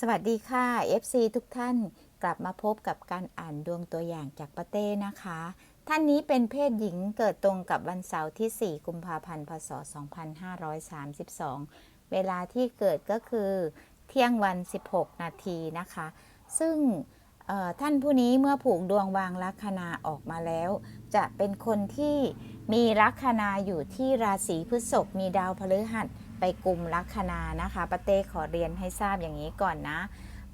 สวัสดีค่ะ FC ทุกท่านกลับมาพบกับการอ่านดวงตัวอย่างจากปาเต้นะคะ ท่านนี้เป็นเพศหญิงเกิดตรงกับวันเสาร์ที่ 4 กุมภาพันธ์ พศ 2532 เวลาที่เกิดก็คือเที่ยงวัน 16 นาทีนะคะ ซึ่งท่านผู้นี้เมื่อผูกดวงวางลัคนาออกมาแล้ว จะเป็นคนที่มีลัคนาอยู่ที่ราศีพฤษภมีดาวพฤหัส ไปกลุ่มลัคนานะคะป้าเต้ขอเรียนให้ทราบอย่างนี้ก่อนนะ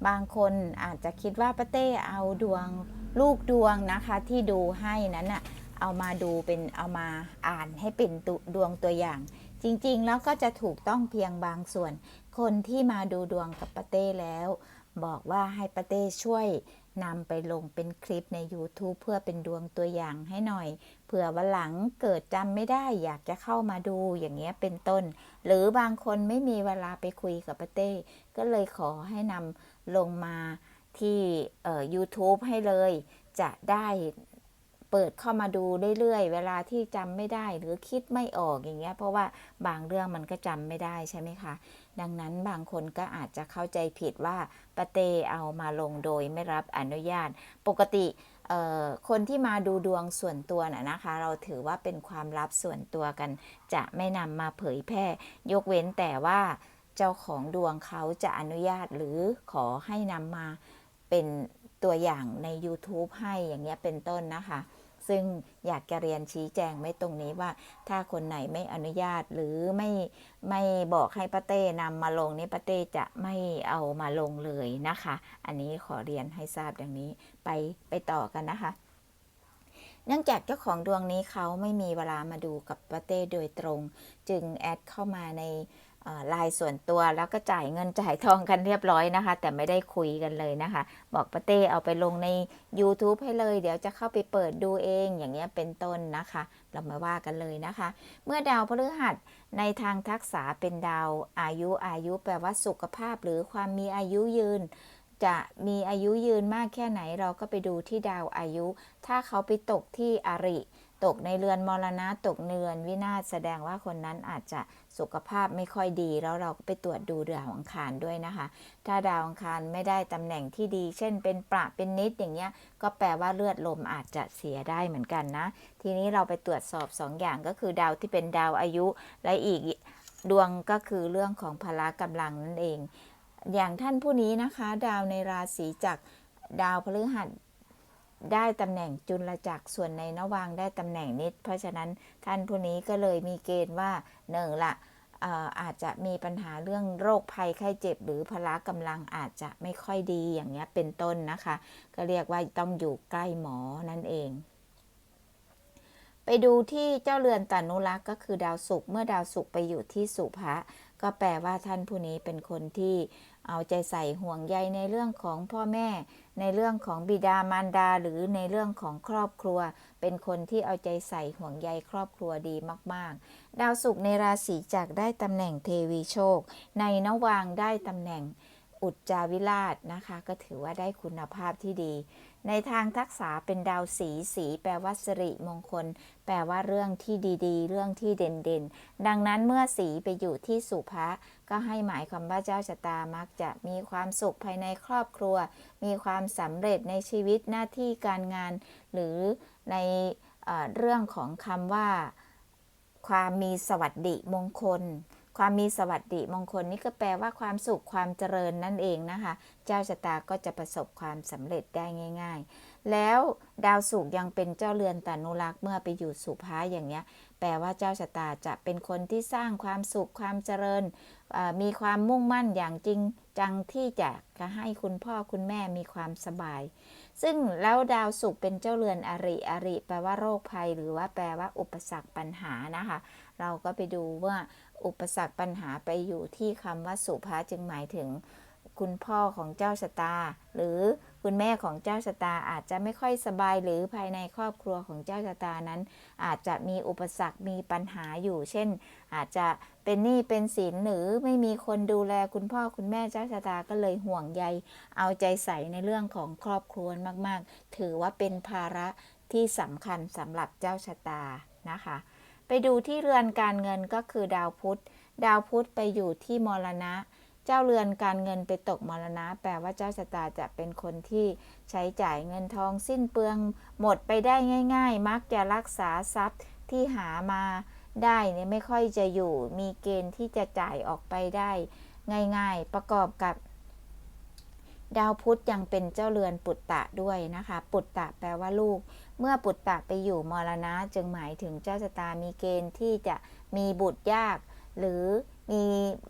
บางคนอาจจะคิดว่าป้าเต้เอาดวงลูกดวงนะคะที่ดูให้นั้นน่ะเอามาดูเป็นเอามาอ่านให้เป็นตดวงตัวอย่าง จริงๆ แล้วก็จะถูกต้องเพียงบางส่วน คนที่มาดูดวงกับป้าเต้แล้ว บอกว่าให้ป้าเต้ช่วย นำไปลงเป็นคลิปใน YouTube เพื่อเป็นดวงตัวอย่างให้หน่อย เผื่อวันหลังเกิดจำไม่ได้อยากจะเข้ามาดูอย่างเงี้ยเป็นต้น หรือบางคนไม่มีเวลาไปคุยกับป้าเต้ ก็เลยขอให้นำลงมาที่ YouTube ให้เลย จะได้ เปิดเข้ามาดูเรื่อยๆ เวลาที่จำไม่ได้หรือคิดไม่ออกอย่างเงี้ย เพราะว่าบางเรื่องมันก็จำไม่ได้ใช่ไหมคะ ดังนั้นบางคนก็อาจจะเข้าใจผิดว่าปเตเอามาลงโดยไม่รับอนุญาต ปกติคนที่มาดูดวงส่วนตัวน่ะนะคะ เราถือว่าเป็นความลับส่วนตัวกัน จะไม่นำมาเผยแพร่ ยกเว้นแต่ว่าเจ้าของดวงเขาจะอนุญาตหรือขอให้นำมาเป็นตัวอย่างใน YouTube ให้อย่างเงี้ยเป็นต้นนะคะ ซึ่งอยากจะเรียนชี้แจงไม่ตรงนี้ว่า ถ้าคนไหนไม่อนุญาตหรือไม่ไม่บอกให้ป้าเต้นำมาลงนี่ป้าเต้จะไม่เอามาลงเลยนะคะ อันนี้ขอเรียนให้ทราบอย่างนี้ไปไปต่อกันนะคะเนื่องจากเจ้าของดวงนี้เขาไม่มีเวลามาดูกับป้าเต้โดยตรง จึงแอดเข้ามาใน ไลน์ส่วนตัวแล้วก็จ่ายเงินจ่ายทองกันเรียบร้อยนะคะ แต่ไม่ได้คุยกันเลยนะคะ บอกป้าเต้เอาไปลงใน YouTube ให้เลย เดี๋ยวจะเข้าไปเปิดดูเองอย่างเงี้ยเป็นต้นนะคะ เรามาว่ากันเลยนะคะ เมื่อดาวพฤหัสในทางทักษะเป็นดาวอายุอายุแปลว่าสุขภาพหรือความมีอายุยืน จะมีอายุยืนมากแค่ไหนเราก็ไปดูที่ดาวอายุ ถ้าเขาไปตกที่อริ ตกในเรือนมรณะตกเนือนวินาศแสดงว่าคนนั้นอาจจะสุขภาพไม่ค่อยดี แล้วเราก็ไปตรวจดูดาวอังคารด้วยนะคะ ถ้าดาวอังคารไม่ได้ตำแหน่งที่ดี เช่น เป็นประเป็นนิดอย่างเงี้ย ก็แปลว่าเลือดลมอาจจะเสียได้เหมือนกันนะ ทีนี้เราไปตรวจสอบ2ออย่างก็คือดาวที่เป็นดาวอายุ และอีกดวงก็คือเรื่องของพละกำลังนั่นเอง อย่างท่านผู้นี้นะคะ ดาวในราศีจากดาวพฤหัส ได้ตำแหน่งจุลจักรส่วนในนวางได้ตำแหน่งนิด เพราะฉะนั้นท่านผู้นี้ก็เลยมีเกณฑ์ว่าหนึ่งละอาจจะมีปัญหาเรื่องโรคภัยไข้เจ็บ หรือพละกำลังอาจจะไม่ค่อยดีอย่างเงี้ยเป็นต้นนะคะ ก็เรียกว่าต้องอยู่ใกล้หมอนั่นเอง ไปดูที่เจ้าเรือนตานุรักษ์ก็คือดาวศุกร์เมื่อดาวศุกร์ไปอยู่ที่สุภะก็แปลว่าท่านผู้นี้เป็นคนที่ เอาใจใส่ห่วงใยในเรื่องของพ่อแม่ ในเรื่องของบิดามารดา หรือในเรื่องของครอบครัว เป็นคนที่เอาใจใส่ห่วงใยครอบครัวดีมาก ๆ ดาวศุกร์ในราศีจักรได้ตำแหน่งเทวีโชค ในนวางได้ตำแหน่ง อุจจาวิราชนะคะ ก็ถือว่าได้คุณภาพที่ดี ในทางทักษะเป็นดาวสีสี แปลว่าสิริมงคล แปลว่าเรื่องที่ดีๆ เรื่องที่เด่นๆ ดังนั้นเมื่อสีไปอยู่ที่สุภะก็ให้หมายความว่าเจ้าชะตามักจะมีความสุขภายในครอบครัว มีความสำเร็จในชีวิตหน้าที่การงาน หรือในเอเรื่องของคำว่า ความมีสวัสดิมงคล ความมีสวัสดิมงคลนี่ก็แปลว่าความสุขความเจริญนั่นเองนะคะ เจ้าชะตาก็จะประสบความสำเร็จได้ง่าย ๆ แล้วดาวศุกยังเป็นเจ้าเรือนตานุรักษ์เมื่อไปอยู่สุภาอย่างเนี้ย แปลว่าเจ้าชะตาจะเป็นคนที่สร้างความสุขความเจริญ มีความมุ่งมั่นอย่างจริงจังที่จะจะให้คุณพ่อคุณแม่มีความสบาย ซึ่งแล้วดาวศุกเป็นเจ้าเรือนอริอริ แปลว่าโรคภัย หรือว่าแปลว่าอุปสรรคปัญหานะคะ เราก็ไปดูว่าอุปสรรคปัญหาไปอยู่ที่คำว่าสุภาจึงหมายถึงคุณพ่อของเจ้าชะตา หรือ คุณแม่ของเจ้าชะตาอาจจะไม่ค่อยสบายหรือภายในครอบครัวของเจ้าชะตานั้น อาจจะมีอุปสรรคมีปัญหาอยู่ เช่น อาจจะเป็นหนี้เป็นสินหรือไม่มีคนดูแลคุณพ่อคุณแม่เจ้าชะตาก็เลยห่วงใย เอาใจใส่ในเรื่องของครอบครัวมากๆ ถือว่าเป็นภาระที่สำคัญสำหรับเจ้าชะตานะคะ ไปดูที่เรือนการเงินก็คือดาวพุธ ดาวพุธไปอยู่ที่มรณะ เจ้าเรือนการเงินไปตกมรณะ แปลว่าเจ้าชะตาจะเป็นคนที่ใช้จ่ายเงินทองสิ้นเปลือง หมดไปได้ง่าย ๆ มักจะรักษาทรัพย์ที่หามาได้เนี่ยไม่ค่อยจะอยู่ มีเกณฑ์ที่จะจ่ายออกไปได้ ง่ายๆ ประกอบกับ ดาวพุธยังเป็นเจ้าเรือนปุตตะด้วยนะคะ ปุตตะแปลว่าลูก เมื่อปุตตะไปอยู่มรณะ จึงหมายถึงเจ้าชะตามีเกณฑ์ที่จะมีบุตรยาก หรือ มี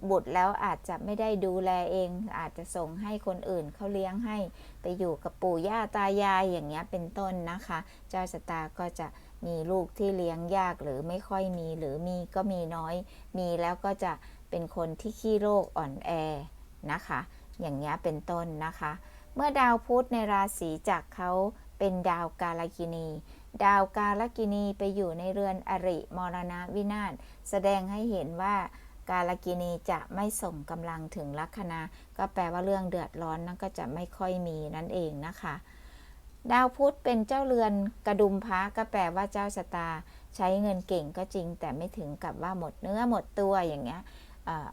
บุตรแล้วอาจจะไม่ได้ดูแลเอง อาจจะส่งให้คนอื่นเขาเลี้ยงให้ไปอยู่กับปู่ย่าตายายอย่างเงี้ยเป็นต้นนะคะ เจ้าชะตาก็จะมีลูกที่เลี้ยงยากหรือไม่ค่อยมีหรือมีก็มีน้อย มีแล้วก็จะเป็นคนที่ขี้โรคอ่อนแอนะคะ อย่างเงี้ยเป็นต้นนะคะ เมื่อดาวพุธในราศีจักเขาเป็นดาวกาลกินี ดาวกาลกินีไปอยู่ในเรือนอริมรณะวินาศแสดงให้เห็นว่า กาลกินีจะไม่ส่งกำลังถึงลัคนา ก็แปลว่าเรื่องเดือดร้อนนั่นก็จะไม่ค่อยมีนั่นเองนะคะ ดาวพุธเป็นเจ้าเรือนกระดุมพระก็แปลว่าเจ้าชะตา ใช้เงินเก่งก็จริง แต่ไม่ถึงกับว่าหมดเนื้อหมดตัวอย่างเงี้ย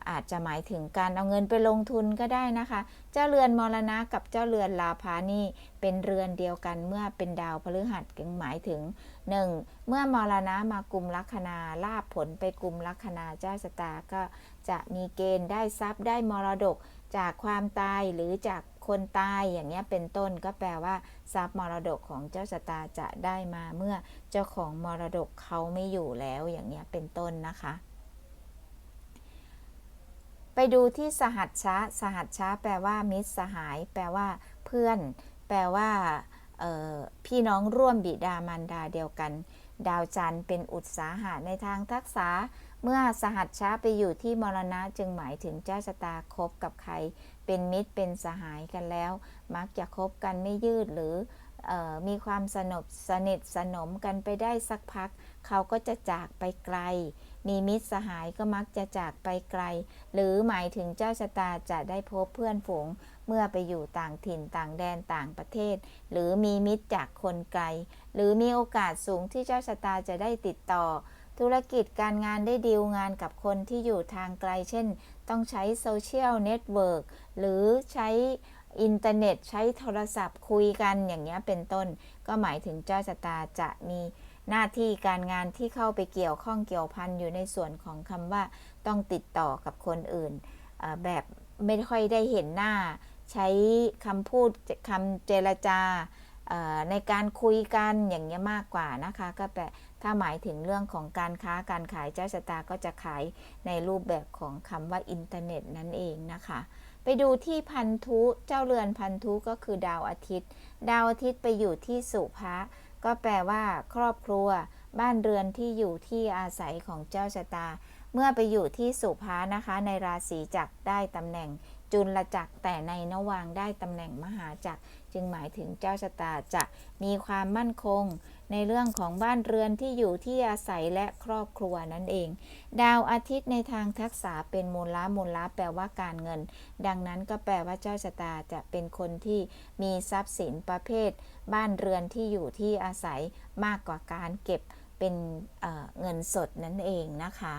อาจจะหมายถึงการเอาเงินไปลงทุนก็ได้นะคะ เจ้าเรือนมรณะกับเจ้าเรือนลาภานี่เป็นเรือนเดียวกันเมื่อเป็นดาวพฤหัสจึงหมายถึง 1. เมื่อมรณะมากลุ่มลัคนาลาบผลไปกลุ่มลัคนาเจ้าชะตาก็จะมีเกณฑ์ได้ทรัพย์ได้มรดกจากความตายหรือจากคนตายอย่างเงี้ยเป็นต้นก็แปลว่า ทรัพย์มรดกของเจ้าชะตาจะได้มาเมื่อเจ้าของมรดกเขาไม่อยู่แล้วอย่างเงี้ยเป็นต้นนะคะ ไปดูที่สหัชชะสหัชชะแปลว่า มิตรสหาย แปลว่า เพื่อน แปลว่าพี่น้องร่วมบิดามารดาเดียวกัน ดาวจันทร์เป็นอุตสาหะในทางทักษะ เมื่อสหัชชะไปอยู่ที่มรณะจึงหมายถึงเจ้าชะตาคบกับใคร เป็นมิตรเป็นสหายกันแล้ว มักจะคบกันไม่ยืดหรือออมีความสนบสนิทสนมกันไปได้สักพัก เขาก็จะจากไปไกล มีมิตรสหายก็มักจะจากไปไกล หรือหมายถึงเจ้าชะตาจะได้พบเพื่อนฝูง เมื่อไปอยู่ต่างถิ่นต่างแดนต่างประเทศ หรือมีมิตรจากคนไกล หรือมีโอกาสสูงที่เจ้าชะตาจะได้ติดต่อ ธุรกิจการงานได้ดีลงานกับคนที่อยู่ทางไกล เช่น ต้องใช้โซเชียลเน็ตเวิร์กหรือใช้อินเทอร์เน็ตใช้โทรศัพท์คุยกันอย่างเงี้ยเป็นต้น ก็หมายถึงเจ้าชะตาจะมี หน้าที่การงานที่เข้าไปเกี่ยวข้องเกี่ยวพันอยู่ในส่วนของคำว่าต้องติดต่อกับคนอื่น แบบไม่ค่อยได้เห็นหน้า ใช้คำพูดคำเจรจาในการคุยกันอย่างเงี้ยมากกว่านะคะ ก็แปลถ้าหมายถึงเรื่องของการค้าการขายเจ้าชะตาก็จะขายในรูปแบบของคำว่าอินเทอร์เน็ตนั่นเองนะคะ ไปดูที่พันธุเจ้าเรือนพันธุก็คือดาวอาทิตย์ ดาวอาทิตย์ไปอยู่ที่สุภะ ก็แปลว่าครอบครัว บ้านเรือนที่อยู่ที่อาศัยของเจ้าชะตา เมื่อไปอยู่ที่สุภานะคะ ในราศีจักรได้ตำแหน่งจุลจักรแต่ในนวางได้ตำแหน่งมหาจักรจึงหมายถึงเจ้าชะตาจะมีความมั่นคง ในเรื่องของบ้านเรือนที่อยู่ที่อาศัยและครอบครัวนั่นเอง ดาวอาทิตย์ในทางทักษะเป็นมูลละมูลละแปลว่าการเงิน ดังนั้นก็แปลว่าเจ้าชะตาจะเป็นคนที่มีทรัพย์สินประเภท บ้านเรือนที่อยู่ที่อาศัยมากกว่าการเก็บเป็นเเงินสดนั่นเองนะคะ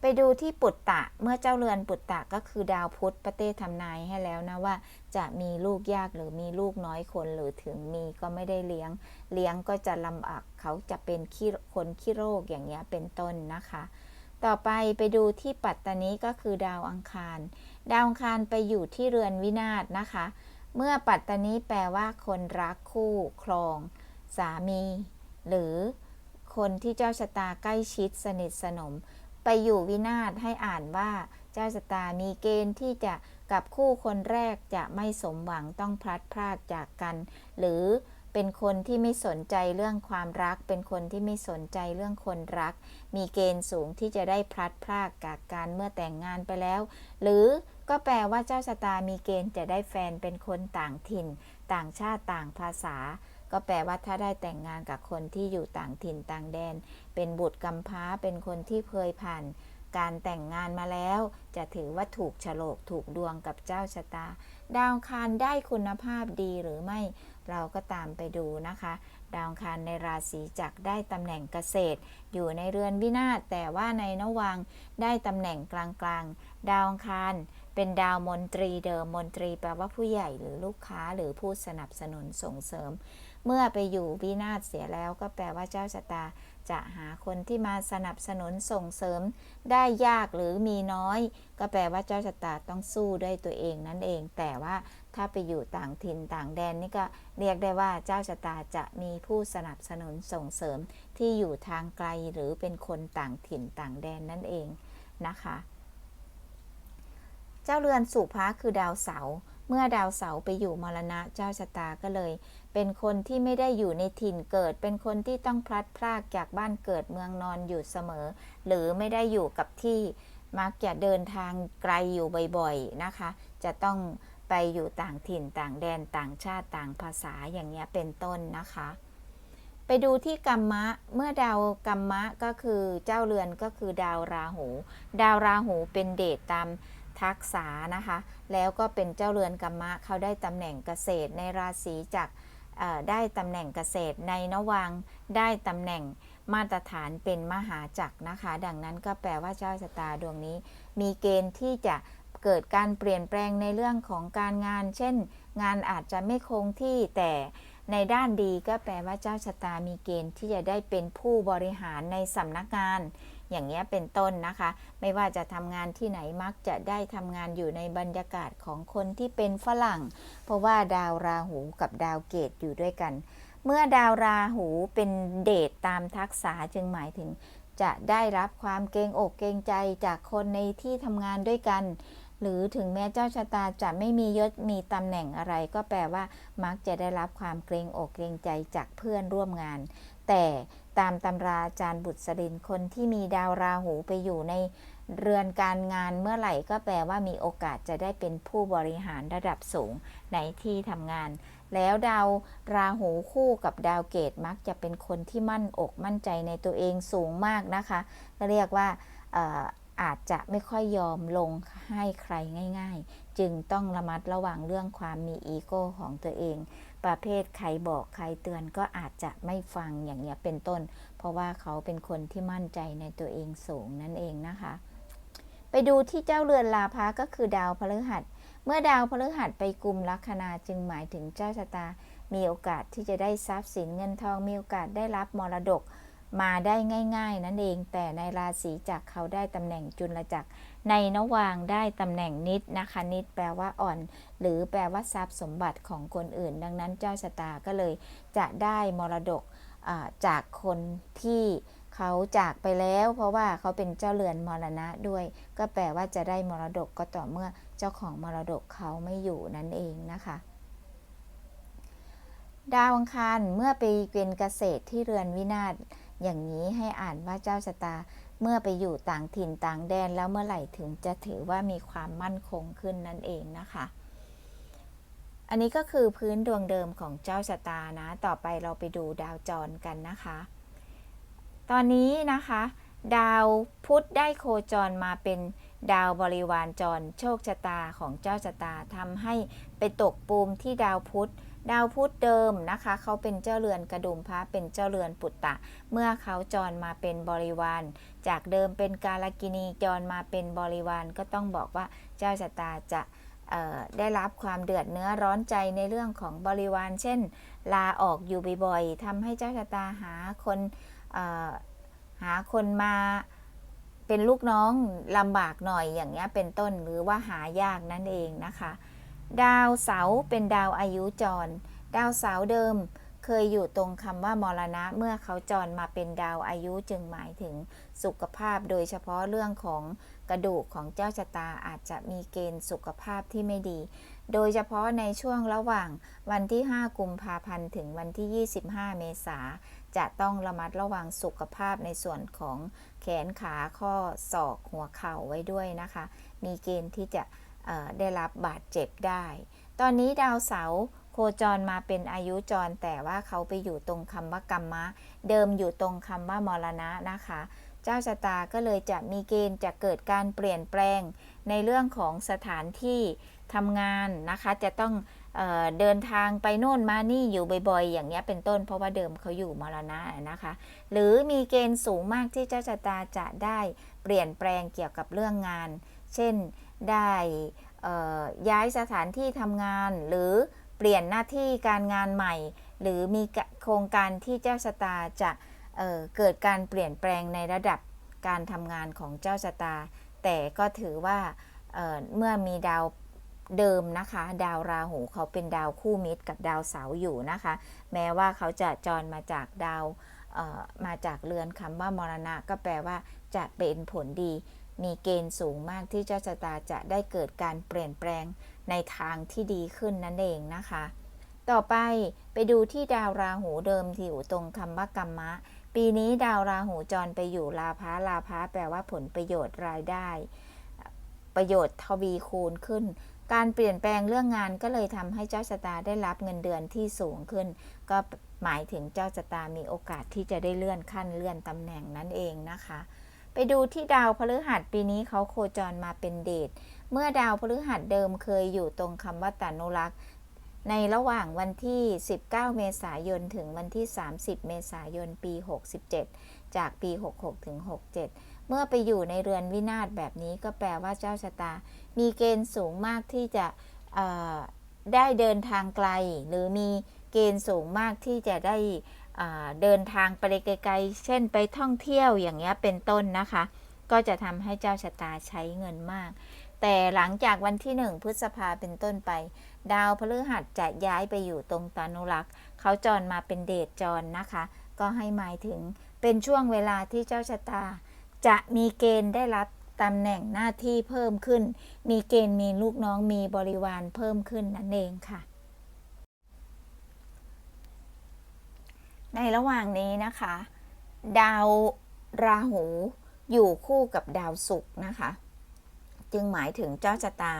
ไปดูที่ปุตตะเมื่อเจ้าเรือนปุตตะก็คือดาวพุธประเต้ทำนายให้แล้วนะว่า จะมีลูกยากหรือมีลูกน้อยคนหรือถึงมีก็ไม่ได้เลี้ยง เลี้ยงก็จะลำบากเขาจะเป็นขี้คนขี้โรคอย่างเงี้ยเป็นต้นนะคะ ต่อไปไปดูที่ปัตตานีก็คือดาวอังคาร ดาวอังคารไปอยู่ที่เรือนวินาศนะคะ เมื่อปัตตานีแปลว่าคนรักคู่ครอง สามี หรือคนที่เจ้าชะตาใกล้ชิดสนิทสนม ไปอยู่วินาศให้อ่านว่า เจ้าสตามีเกณฑ์ที่จะกับคู่คนแรกจะไม่สมหวังต้องพลัดพรากจากกัน หรือเป็นคนที่ไม่สนใจเรื่องความรัก เป็นคนที่ไม่สนใจเรื่องคนรัก มีเกณฑ์สูงที่จะได้พลัดพรากจากกันเมื่อแต่งงานไปแล้ว หรือก็แปลว่าเจ้าชะตามีเกณฑ์จะได้แฟนเป็นคนต่างถิ่น ต่างชาติต่างภาษา ก็แปลว่าถ้าได้แต่งงานกับคนที่อยู่ต่างถิ่นต่างแดน เป็นบุตรกำพร้าเป็นคนที่เคยผ่าน การแต่งงานมาแล้ว จะถือว่าถูกฉลกถูกดวงกับเจ้าชะตา ดาวคารได้คุณภาพดีหรือไม่ เราก็ตามไปดูนะคะ ดาวคารในราศีจักได้ตำแหน่งเกษตร อยู่ในเรือนวินาศแต่ว่าในนวังได้ตำแหน่งกลางๆ ดาวคารเป็นดาวมนตรีเดิมมนตรีแปลว่าผู้ใหญ่หรือลูกค้าหรือผู้สนับสนุนส่งเสริม เมื่อไปอยู่วินาศเสียแล้วก็แปลว่าเจ้าชะตา จะหาคนที่มาสนับสนุนส่งเสริม ได้ยากหรือมีน้อย ก็แปลว่าเจ้าชะตาต้องสู้ด้วยตัวเองนั่นเอง แต่ว่าถ้าไปอยู่ต่างถิ่นต่างแดนนี่ก็เรียกได้ว่าเจ้าชะตาจะมีผู้สนับสนุนส่งเสริมที่อยู่ทางไกลหรือเป็นคนต่างถิ่นต่างแดนนั่นเองนะคะ เจ้าเรือนสุภาคือดาวเสาร์ เมื่อดาวเสาร์ไปอยู่มรณะเจ้าชะตาก็เลย เป็นคนที่ไม่ได้อยู่ในถิ่นเกิด เป็นคนที่ต้องพลัดพรากจากบ้านเกิดเมืองนอนอยู่เสมอ หรือไม่ได้อยู่กับที่มักจะเดินทางไกลอยู่บ่อยๆนะคะ จะต้องไปอยู่ต่างถิ่นต่างแดนต่างชาติต่างภาษาอย่างเงี้ยเป็นต้นนะคะ ไปดูที่กัมมะ เมื่อดาวกัมมะก็คือเจ้าเรือนก็คือดาวราหู ดาวราหูเป็นเดชตาม ทักษะนะคะ แล้วก็เป็นเจ้าเรือนกัมมะเขาได้ตำแหน่งเกษตรในราศีจักได้ตำแหน่งเกษตรในนวังได้ตำแหน่งมาตรฐานเป็นมหาจักรนะคะ ดังนั้นก็แปลว่าเจ้าชะตาดวงนี้ มีเกณฑ์ที่จะเกิดการเปลี่ยนแปลงในเรื่องของการงาน เช่น งานอาจจะไม่คงที่แต่ในด้านดีก็แปลว่าเจ้าชะตามีเกณฑ์ที่จะได้เป็นผู้บริหารในสำนักงาน อย่างเงี้ยเป็นต้นนะคะ ไม่ว่าจะทำงานที่ไหนมักจะได้ทำงานอยู่ในบรรยากาศของคนที่เป็นฝรั่ง เพราะว่าดาวราหูกับดาวเกตอยู่ด้วยกัน เมื่อดาวราหูเป็นเดชตามทักษะจึงหมายถึง จะได้รับความเกรงอกเกรงใจจากคนในที่ทำงานด้วยกันหรือถึงแม้เจ้าชะตาจะไม่มียศมีตำแหน่งอะไร ก็แปลว่ามักจะได้รับความเกรงอกเกรงใจจากเพื่อนร่วมงาน แต่ตามตำราอาจารย์บุตรสรินคนที่มีดาวราหูไปอยู่ในเรือนการงานเมื่อไหร่ก็แปลว่ามีโอกาสจะได้เป็นผู้บริหารระดับสูงในที่ทำงาน แล้วดาวราหูคู่กับดาวเกตมักจะเป็นคนที่มั่นอกมั่นใจในตัวเองสูงมากนะคะก็เรียกว่าเอ่ออาจจะไม่ค่อยยอมลงให้ใครง่าย ๆ จึงต้องระมัดระวังเรื่องความมีอีโก้ของตัวเอง ประเภทใครบอกใครเตือนก็อาจจะไม่ฟังอย่างเงี้ยเป็นต้น เพราะว่าเขาเป็นคนที่มั่นใจในตัวเองสูงนั่นเองนะคะ ไปดูที่เจ้าเรือนลาภะก็คือดาวพฤหัส เมื่อดาวพฤหัสไปกลุ่มลัคนาจึงหมายถึงเจ้าชะตา มีโอกาสที่จะได้ทรัพย์สินเงินทองมีโอกาสได้รับมรดกมาได้ง่าย ๆ นั่นเอง แต่ในราศีจักรเขาได้ตำแหน่งจุลจักร ในนวางได้ตำแหน่งนิดนะคะ นิดแปลว่าอ่อน หรือแปลว่าทรัพย์สมบัติของคนอื่น ดังนั้นเจ้าชะตาก็เลยจะได้มรดกจากคนที่เขาจากไปแล้ว เพราะว่าเขาเป็นเจ้าเรือนมรณะด้วย ก็แปลว่าจะได้มรดกก็ต่อเมื่อเจ้าของมรดกเขาไม่อยู่นั่นเองนะคะดาวอังคารเมื่อไปเป็นเกษตรที่เรือนวินาศอย่างนี้ให้อ่านว่าเจ้าชะตา เมื่อไปอยู่ต่างถิ่นต่างแดนแล้วเมื่อไหร่ถึงจะถือว่ามีความมั่นคงขึ้นนั่นเองนะคะ อันนี้ก็คือพื้นดวงเดิมของเจ้าชะตานะ ต่อไปเราไปดูดาวจรกันนะคะ ตอนนี้นะคะ ดาวพุธได้โคจรมาเป็นดาวบริวารจรโชคชะตาของเจ้าชะตาทำให้ไปตกปูมที่ดาวพุธ ดาวพุธเดิมนะคะ เขาเป็นเจ้าเรือนกระดุมพระเป็นเจ้าเรือนปุตตะ เมื่อเขาจรมาเป็นบริวาร จากเดิมเป็นกาลกินีจรมาเป็นบริวารก็ต้องบอกว่าเจ้าชะตาจะได้รับความเดือดเนื้อร้อนใจในเรื่องของบริวาร เช่น ลาออกอยู่บ่อยๆทำให้เจ้าชะตาหาคนหาคนมาเป็นลูกน้องลำบากหน่อยอย่างเงี้ยเป็นต้นหรือว่าหายากนั่นเองนะคะ ดาวเสาเป็นดาวอายุจร ดาวเสาเดิมเคยอยู่ตรงคำว่ามรณะเมื่อเขาจรมาเป็นดาวอายุจึงหมายถึงสุขภาพโดยเฉพาะเรื่องของกระดูกของเจ้าชะตาอาจจะมีเกณฑ์สุขภาพที่ไม่ดี โดยเฉพาะในช่วงระหว่างวันที่ 5 กุมภาพันธ์ถึงวันที่ 25 เมษาจะต้องระมัดระวังสุขภาพในส่วนของแขนขาข้อศอกหัวเข่าไว้ด้วยนะคะ มีเกณฑ์ที่จะ ได้รับบาดเจ็บได้ ตอนนี้ดาวเสาร์โคจรมาเป็นอายุจร แต่ว่าเขาไปอยู่ตรงคำว่ากรรมะ เดิมอยู่ตรงคำว่ามรณะนะคะ เจ้าชะตาก็เลยจะมีเกณฑ์จะเกิดการเปลี่ยนแปลง ในเรื่องของสถานที่ทำงานนะคะ จะต้องเออเดินทางไปโน่นมานี่อยู่บ่อยๆ อย่างเงี้ยเป็นต้นเพราะว่าเดิมเขาอยู่มรณะนะคะ หรือมีเกณฑ์สูงมากที่เจ้าชะตาจะได้เปลี่ยนแปลงเกี่ยวกับเรื่องงาน เช่น ได้ย้ายสถานที่ทำงาน หรือเปลี่ยนหน้าที่การงานใหม่ หรือมีโครงการที่เจ้าชะตาจะเเกิดการเปลี่ยนแปลงในระดับการทำงานของเจ้าชะตา แต่ก็ถือว่าเเมื่อมีดาวเดิมนะคะ ดาวราหูเขาเป็นดาวคู่มิตรกับดาวเสาอยู่นะคะ แม้ว่าเขาจะจรมาจากดาวมาจากเรือนคำว่ามรณะก็แปลว่าจะเป็นผลดี มีเกณฑ์สูงมากที่เจ้าชะตาจะได้เกิดการเปลี่ยนแปลงในทางที่ดีขึ้นนั่นเองนะคะ ต่อไปไปดูที่ดาวราหูเดิมที่อยู่ตรงคำว่ากรรมะ ปีนี้ดาวราหูจรไปอยู่ลาภะลาภะแปลว่าผลประโยชน์รายได้ ประโยชน์ทวีคูณขึ้น การเปลี่ยนแปลงเรื่องงานก็เลยทำให้เจ้าชะตาได้รับเงินเดือนที่สูงขึ้น ก็หมายถึงเจ้าชะตามีโอกาสที่จะได้เลื่อนขั้นเลื่อนตำแหน่งนั่นเองนะคะ ไปดูที่ดาวพฤหัสปีนี้เขาโคจรมาเป็นเดชเมื่อดาวพฤหัสเดิมเคยอยู่ตรงคำว่าตานุรักษ์ในระหว่างวันที่ 19 เมษายน ถึงวันที่ 30 เมษายน ปี 67 จากปี 66 ถึง 67 เมื่อไปอยู่ในเรือนวินาศแบบนี้ก็แปลว่าเจ้าชะตา มีเกณฑ์สูงมากที่จะได้เดินทางไกล หรือมีเกณฑ์สูงมากที่จะได้ เดินทางไปไกลๆ เช่นไปท่องเที่ยวอย่างเงี้ยเป็นต้นนะคะ ก็จะทำให้เจ้าชะตาใช้เงินมาก แต่หลังจากวันที่1พฤษภาเป็นต้นไป ดาวพฤหัสจะย้ายไปอยู่ตรงตานุรักษ์เขาจรมาเป็นเดชจรนะคะ ก็ให้หมายถึงเป็นช่วงเวลาที่เจ้าชะตา จะมีเกณฑ์ได้รับตำแหน่งหน้าที่เพิ่มขึ้น มีเกณฑ์มีลูกน้องมีบริวารเพิ่มขึ้นนั่นเองค่ะ ในระหว่างนี้นะคะ ดาวราหูอยู่คู่กับดาวศุกร์นะคะ จึงหมายถึงเจ้าชะตา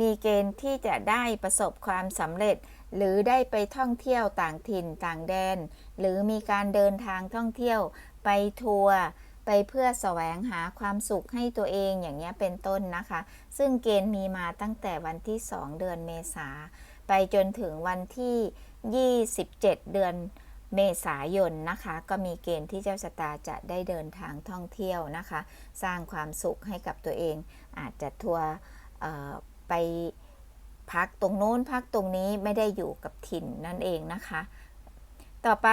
มีเกณฑ์ที่จะได้ประสบความสำเร็จ หรือได้ไปท่องเที่ยวต่างถิ่นต่างแดน หรือมีการเดินทางท่องเที่ยวไปทัวร์ไปเพื่อแสวงหาความสุขให้ตัวเองอย่างเงี้เป็นต้นนะคะ ซึ่งเกณฑ์มีมาตั้งแต่วันที่ 2 เดือนเมษาไปจนถึงวันที่ 27 เดือน เมษายนนะคะ ก็มีเกณฑ์ที่เจ้าชะตาจะได้เดินทางท่องเที่ยวนะคะ สร้างความสุขให้กับตัวเอง อาจจะทัวร์ไปพักตรงโน้นพักตรงนี้ไม่ได้อยู่กับถิ่นนั่นเองนะคะ ต่อไป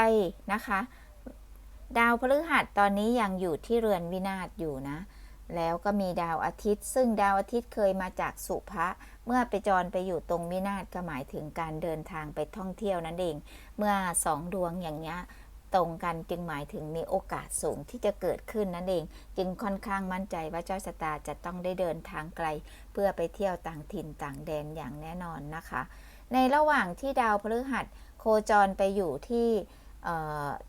นะคะ ดาวพฤหัสตอนนี้ยังอยู่ที่เรือนวินาศอยู่นะ แล้วก็มีดาวอาทิตย์ ซึ่งดาวอาทิตย์เคยมาจากสุภะเมื่อไปจรไปอยู่ตรงวินาศก็หมายถึงการเดินทางไปท่องเที่ยวนั่นเอง เมื่อสองดวงอย่างเงี้ยตรงกันจึงหมายถึงมีโอกาสสูงที่จะเกิดขึ้นนั่นเอง จึงค่อนข้างมั่นใจว่าเจ้าชะตาจะต้องได้เดินทางไกล เพื่อไปเที่ยวต่างถิ่นต่างแดนอย่างแน่นอนนะคะ ในระหว่างที่ดาวพฤหัสโคจรไปอยู่ที่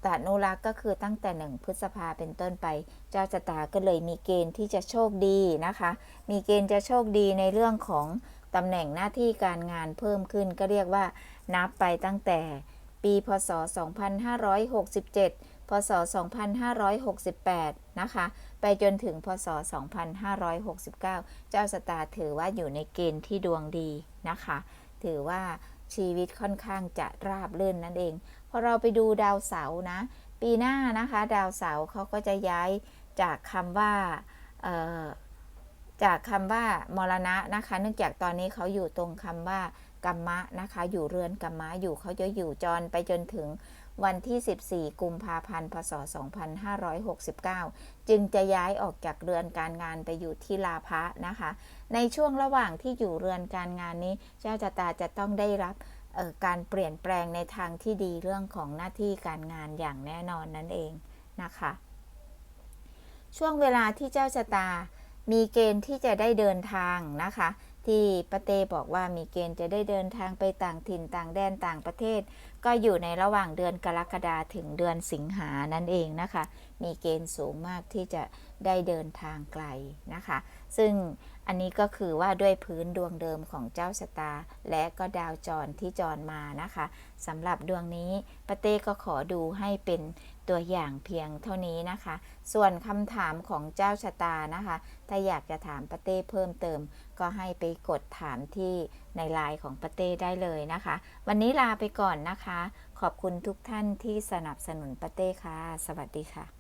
ตานุรักษ์ก็คือตั้งแต่หนึ่งพฤษภาเป็นต้นไป เจ้าชะตาก็เลยมีเกณฑ์ที่จะโชคดีนะคะ มีเกณฑ์จะโชคดีในเรื่องของตำแหน่งหน้าที่การงานเพิ่มขึ้นก็เรียกว่านับไปตั้งแต่ปี พศ 2567 พศ 2568 นะคะ ไปจนถึง พศ 2569 เจ้าสตาถือว่าอยู่ในเกณฑ์ที่ดวงดีนะคะ ถือว่าชีวิตค่อนข้างจะราบรื่นนั่นเอง อเราไปดูดาวเสาร์นะ ปีหน้านะคะ ดาวเสาร์เขาก็จะย้ายจากคำว่าจากคำว่ามรณะนะคะ เนื่องจากตอนนี้เขาอยู่ตรงคำว่ากรรมะนะคะ อยู่เรือนกรรมะอยู่เขาจะอยู่จรไปจนถึงวันที่ 14 กุมภาพันธ์ พศ 2569 จึงจะย้ายออกจากเรือนการงานไปอยู่ที่ลาภะนะคะ ในช่วงระหว่างที่อยู่เรือนการงานนี้ เจ้าชะตาจะต้องได้รับ การเปลี่ยนแปลงในทางที่ดีเรื่องของหน้าที่การงานอย่างแน่นอนนั่นเองนะคะ ช่วงเวลาที่เจ้าชะตามีเกณฑ์ที่จะได้เดินทางนะคะ ที่ปะเตบอกว่ามีเกณฑ์จะได้เดินทางไปต่างถิ่นต่างแดนต่างประเทศ ก็อยู่ในระหว่างเดือนกรกฎาถึงเดือนสิงหานั่นเองนะคะ มีเกณฑ์สูงมากที่จะได้เดินทางไกลนะคะ ซึ่งอันนี้ก็คือว่าด้วยพื้นดวงเดิมของเจ้าชะตาและก็ดาวจรที่จรมานะคะสำหรับดวงนี้ปะเต้ก็ขอดูให้เป็น ตัวอย่างเพียงเท่านี้นะคะ ส่วนคำถามของเจ้าชะตานะคะ ถ้าอยากจะถามปาเต้เพิ่มเติม ก็ให้ไปกดถามที่ในไลน์ของปาเต้ได้เลยนะคะ วันนี้ลาไปก่อนนะคะ ขอบคุณทุกท่านที่สนับสนุนปาเต้ค่ะ สวัสดีค่ะ